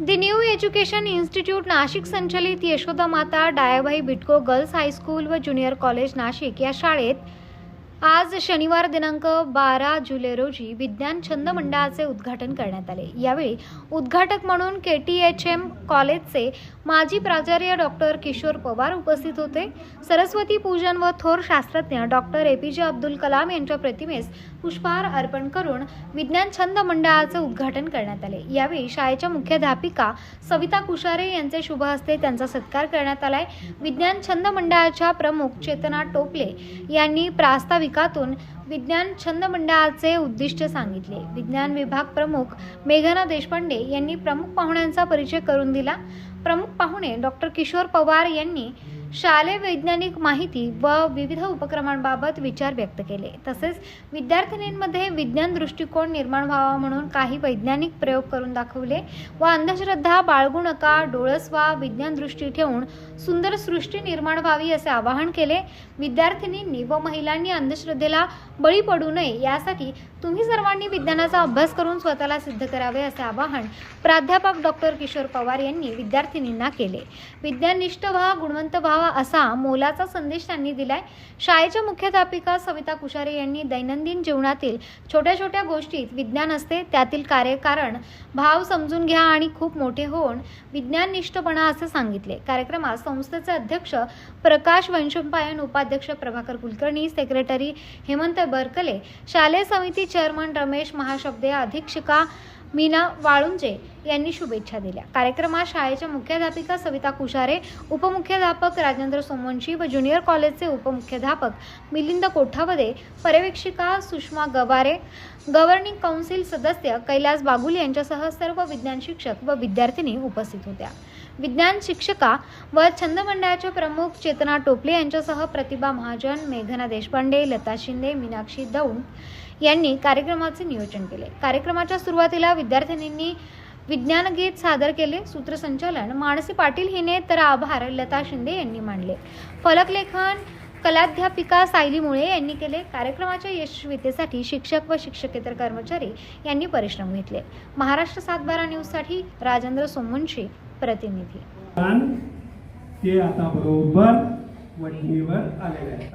The new education institute Nashik संचलित Yashoda Mata Dayabhai Bytco girls high school व junior college Nashik या शाळेत आज शनिवार दिनांक बारा जुलै रोजी विज्ञान छंद मंडळाचे उद्घाटन करण्यात आले. यावेळी उद्घाटक म्हणून के टी एच एम कॉलेजचे माजी प्राचार्य डॉक्टर किशोर पवार उपस्थित होते. सरस्वती पूजन व थोर शास्त्रज्ञ डॉक्टर ए पी जे अब्दुल कलाम यांच्या प्रतिमेस पुष्पहार अर्पण करून विज्ञान छंद मंडळाचे उद्घाटन करण्यात आले. यावेळी शाळेच्या मुख्याध्यापिका सविता कुशारे यांचे शुभ हस्ते त्यांचा सत्कार करण्यात आलाय. विज्ञान छंद मंडळाच्या प्रमुख चेतना टोपले यांनी प्रास्ताविक प्रास्ताविकातून विज्ञान छंद मंडळाचे उद्दिष्ट सांगितले. विज्ञान विभाग प्रमुख मेघना देशपांडे यांनी प्रमुख पाहुण्यांचा परिचय करून दिला. प्रमुख पाहुणे डॉक्टर किशोर पवार यांनी शालेय वैज्ञानिक माहिती व विविध उपक्रमांबाबत विचार व्यक्त केले. तसेच विद्यार्थिनींमध्ये विज्ञान दृष्टिकोन निर्माण व्हावा म्हणून काही वैज्ञानिक प्रयोग करून दाखवले व अंधश्रद्धा बाळगू नका डोळसवा विज्ञान दृष्टी ठेवून सुंदर सृष्टी निर्माण व्हावी असे आवाहन केले. विद्यार्थिनींनी व महिलांनी अंधश्रद्धेला बळी पडू नये यासाठी तुम्ही सर्वांनी विज्ञानाचा अभ्यास करून स्वतःला सिद्ध करावे असे आवाहन प्राध्यापक डॉक्टर किशोर पवार यांनी विद्यार्थिनींना केले. विज्ञाननिष्ठ व्हा गुणवंत व्हावा असा मोलाचा संदेश त्यांनी दिलाय. शाळेच्या मुख्याध्यापिका सविता कुशारे यांनी दैनंदिन जीवनातील छोट्या छोट्या गोष्टीत विज्ञान असते त्यातील कार्यकारण भाव समजून घ्या आणि खूप मोठे होऊन विज्ञाननिष्ठपणा असे सांगितले. कार्यक्रमात संस्थेचे अध्यक्ष प्रकाश वंशपायन उपाध्यक्ष प्रभाकर कुलकर्णी सेक्रेटरी हेमंत बरकले शालेय समिती चेअरमन रमेश महाशब्दे अधीक्षिका मीना वाळुंजे यांनी शुभेच्छा दिल्या. कार्यक्रमात शाळेच्या मुख्याध्यापिका सविता कुशारे उपमुख्याध्यापक राजेंद्र सोमवंशी व ज्युनियर कॉलेजचे उपमुख्याध्यापक मिलिंद कोठावदे पर्यवेक्षिका सुषमा गवारे गव्हर्निंग काउन्सिल सदस्य कैलास बागुल यांच्यासह सर्व विज्ञान शिक्षक व विद्यार्थिनी उपस्थित होत्या. विज्ञान शिक्षका व छंद मंडळाचे प्रमुख चेतना टोपले यांच्यासह प्रतिभा महाजन मेघना देशपांडे लता शिंदे मीनाक्षी दौंड यांनी कार्यक्रमाचे नियोजन केले. कार्यक्रमाच्या सुरुवातीला विद्यार्थिनींनी विज्ञान गीत सादर केले. सूत्रसंचालन मानसी पाटील हिने तर आभार लता शिंदे यांनी मांडले फलकलेखन कलाध्यापिका सायली मुळे यांनी केले. कार्यक्रमाच्या यशस्वीतेसाठी शिक्षक व शिक्षकेतर कर्मचारी यांनी परिश्रम घेतले. महाराष्ट्र सातबारा न्यूजसाठी राजेंद्र सोमवंशी. प्रतिनिधी. ते आता बरोबर वटणीवर आलेले आहेत.